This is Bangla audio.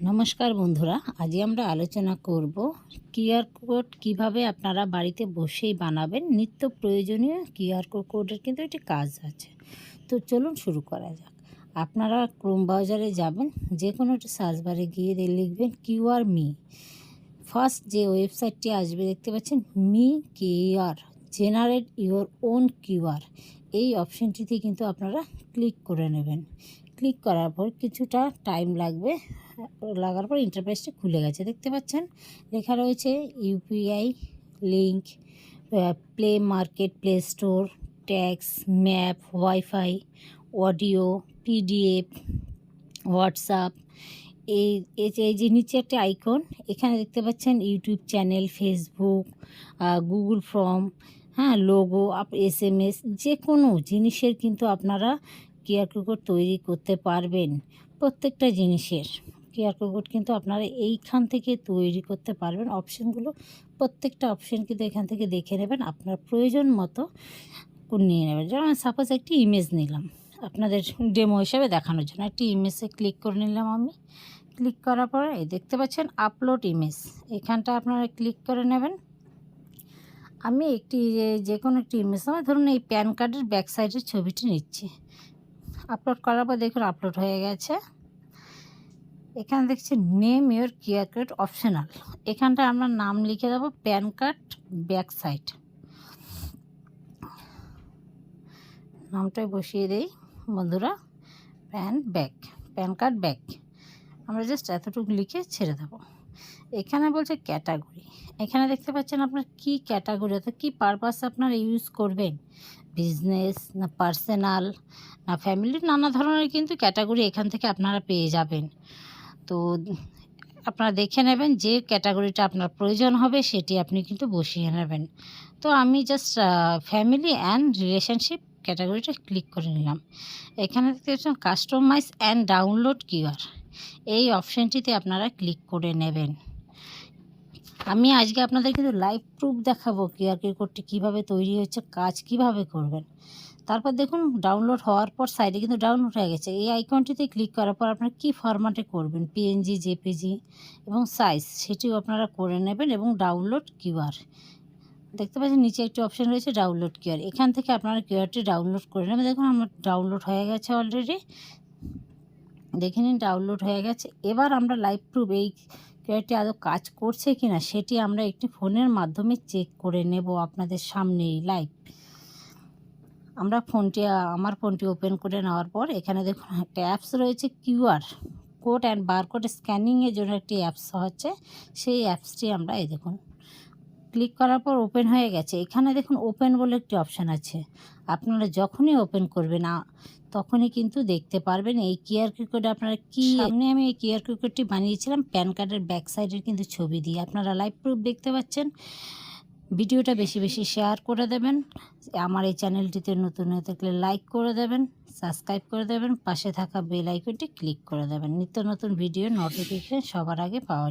নমস্কার বন্ধুরা আজকে আমরা আলোচনা করব কিউআর কোড কীভাবে আপনারা বাড়িতে বসেই বানাবেন, নিত্য প্রয়োজনীয় কিউআর কোডের কিন্তু একটি কাজ আছে। তো চলুন শুরু করা যাক। আপনারা ক্রোম ব্রাউজারে যাবেন যে কোনো একটা সার্চ বারে গিয়ে লিখবেন কিউআর মি। ফার্স্ট যে ওয়েবসাইটটি আসবে দেখতে পাচ্ছেন, me QR generate your own QR এই অপশনটিতে কিন্তু আপনারা ক্লিক করে নেবেন। ক্লিক করার পর কিছুটা টাইম লাগবে। লাগার পর ইন্টারফেসটা খুলে গেছে, দেখতে পাচ্ছেন? লেখা রয়েছে UPI link play market play store tax map wifi audio PDF WhatsApp এই এই যে নিচে একটা আইকন এখানে দেখতে পাচ্ছেন YouTube channel Facebook Google form হ্যাঁ logo app S M S যে কোনো জিনিসের কিন্তু আপনারা কিউআর কোড তৈরি করতে পারবেন প্রত্যেকটা জিনিসের। কিউআর কোড কিন্তু আপনারা এইখান থেকে তৈরি করতে পারবেন। অপশানগুলো প্রত্যেকটা অপশান কিন্তু এখান থেকে দেখে নেবেন। আপনার প্রয়োজন মতো নিয়ে নেবেন। যেমন সাপোজ একটি ইমেজ নিলাম। আপনাদের ডেমো হিসাবে দেখানোর জন্য একটি ইমেজে ক্লিক করে নিলাম আমি। ক্লিক করার পরে এই দেখতে পাচ্ছেন আপলোড ইমেজ এখানটা আপনারা ক্লিক করে নেবেন। আমি একটি যে কোনো একটি ইমেজ আমার ধরুন এই প্যান কার্ডের ব্যাক সাইডের ছবিটি নিচ্ছি। আপলোড করার পর দেখুন আপলোড হয়ে গেছে। এখানে দেখছি name your QR code optional এখানটা আমরা নাম লিখে দেবো প্যান কার্ড ব্যাক সাইড নামটাই বসিয়ে দেই বন্ধুরা। PAN back PAN card back আমরা জাস্ট এতটুকু লিখে ছেড়ে দেবো। এখানে বলছে ক্যাটাগরি। এখানে দেখতে পাচ্ছেন আপনার কি ক্যাটাগরি, অর্থাৎ কী পারপাস আপনারা ইউজ করবেন? বিজনেস না পার্সোনাল না ফ্যামিলির নানা ধরনের কিন্তু ক্যাটাগরি এখান থেকে আপনারা পেয়ে যাবেন। তো আপনারা দেখে নেবেন যে ক্যাটাগরিটা আপনার প্রয়োজন হবে, সেটি আপনি কিন্তু বসিয়ে নেবেন। তো আমি জাস্ট ফ্যামিলি অ্যান্ড রিলেশনশিপ ক্যাটাগরিটা ক্লিক করে নিলাম। এখানে দেখতে পাচ্ছেন কাস্টমাইজ অ্যান্ড ডাউনলোড কিউআর এই অপশানটিতে আপনারা ক্লিক করে নেবেন। আমি আজকে আপনাদের কিন্তু লাইভ প্রুফ দেখাবো কিউআর কোডটি কীভাবে তৈরি হচ্ছে, কাজ কীভাবে করবেন। তারপর দেখুন, ডাউনলোড হওয়ার পর সাইডে কিন্তু ডাউনলোড হয়ে গেছে। এই আইকনটিতে ক্লিক করার পর আপনারা কী ফরম্যাটে করবেন পিএনজি জেপিজি এবং সাইজ সেটিও আপনারা করে নেবেন এবং ডাউনলোড কিউআর দেখতে পাচ্ছেন, নিচে একটি অপশান রয়েছে ডাউনলোড কিউআর এখান থেকে আপনারা কিউআরটি ডাউনলোড করে নেবেন। দেখুন, আমার ডাউনলোড হয়ে গেছে অলরেডি দেখে নিন ডাউনলোড হয়ে গেছে। এবার আমরা লাইভ প্রুফ এই কিউআরটি আদৌ কাজ করছে কি না সেটি আমরা একটি ফোনের মাধ্যমে চেক করে নেব আপনাদের সামনেই লাইভ আমরা ফোনটি আমার ফোনটি ওপেন করে নেওয়ার পর এখানে দেখুন একটা অ্যাপস রয়েছে কিউআর কোড অ্যান্ড বারকোড স্ক্যানিংয়ের জন্য একটি অ্যাপস হচ্ছে। সেই অ্যাপসটি আমরা এই দেখুন ক্লিক করার পর ওপেন হয়ে গেছে। এখানে দেখুন ওপেন বলে একটি অপশান আছে। আপনারা যখনই ওপেন করবেন তখনই কিন্তু দেখতে পারবেন এই কিউআর কোড আপনারা কি সামনে আমি এই কিউআর কোডটি বানিয়েছিলাম, প্যান কার্ডের ব্যাক সাইডের কিন্তু ছবি দিয়ে। আপনারা লাইভ প্রুফ দেখতে পাচ্ছেন। ভিডিওটা বেশি বেশি শেয়ার করে দেবেন। আমার এই চ্যানেলটিতে নতুন হয়ে থাকলে লাইক করে দেবেন, সাবস্ক্রাইব করে দেবেন, পাশে থাকা বেল আইকনটি ক্লিক করে দেবেন। নিত্য নতুন ভিডিও নোটিফিকেশন সবার আগে পাওয়ার